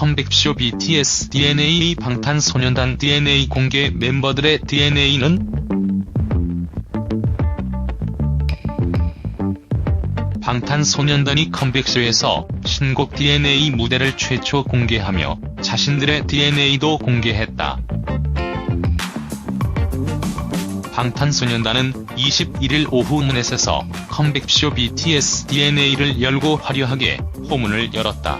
컴백쇼 BTS DNA 방탄소년단 DNA 공개 멤버들의 DNA는 방탄소년단이 컴백쇼에서 신곡 DNA 무대를 최초 공개하며 자신들의 DNA도 공개했다. 방탄소년단은 21일 오후 문넷에서 컴백쇼 BTS DNA를 열고 화려하게 호문을 열었다.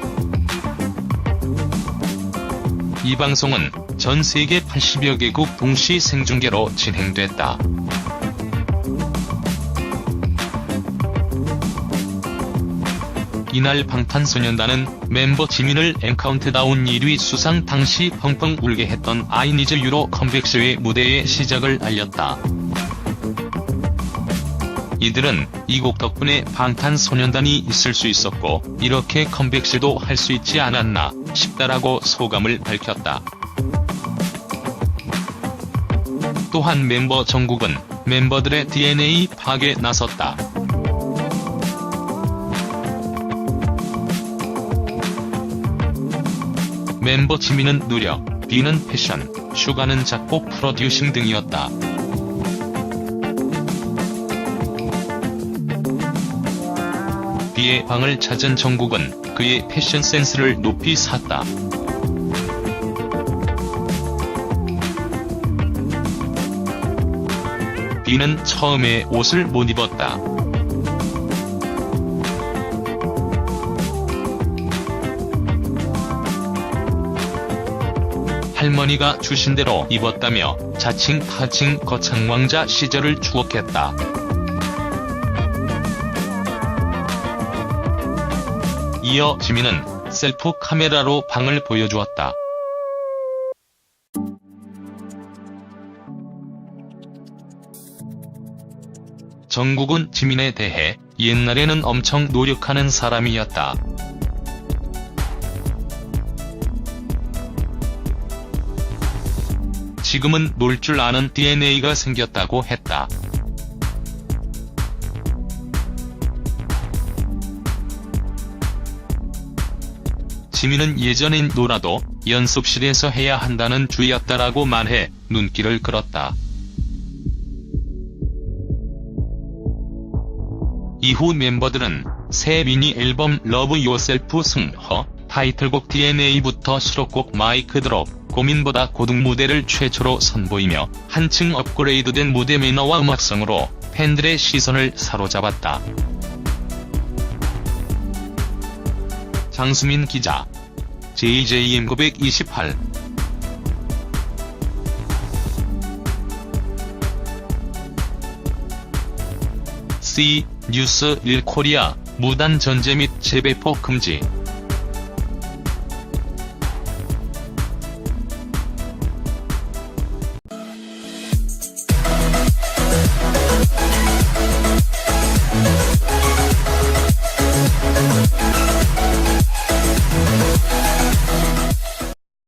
이 방송은 전 세계 80여 개국 동시 생중계로 진행됐다. 이날 방탄소년단은 멤버 지민을 엔카운트다운 1위 수상 당시 펑펑 울게 했던 아이니즈 유로 컴백쇼의 무대의 시작을 알렸다. 이들은 이 곡 덕분에 방탄소년단이 있을 수 있었고 이렇게 컴백쇼도 할 수 있지 않았나 싶다라고 소감을 밝혔다. 또한 멤버 정국은 멤버들의 DNA 파악에 나섰다. 멤버 지민은 누력, B는 패션, 슈가는 작곡 프로듀싱 등이었다. B의 방을 찾은 정국은 그의 패션 센스를 높이 샀다. B는 처음에 옷을 못 입었다. 할머니가 주신 대로 입었다며 자칭 타칭 거창왕자 시절을 추억했다. 이어 지민은 셀프 카메라로 방을 보여주었다. 정국은 지민에 대해 옛날에는 엄청 노력하는 사람이었다. 지금은 놀 줄 아는 DNA가 생겼다고 했다. 지민은 예전엔 놀아도 연습실에서 해야 한다는 주의였다라고 말해 눈길을 끌었다. 이후 멤버들은 새 미니 앨범 러브 요셀프 승허, 타이틀곡 DNA부터 수록곡 마이크 드롭, 고민보다 고등 무대를 최초로 선보이며 한층 업그레이드된 무대 매너와 음악성으로 팬들의 시선을 사로잡았다. 장수민 기자. JJM 928 C 뉴스 1 코리아 무단 전제 및 재배포 금지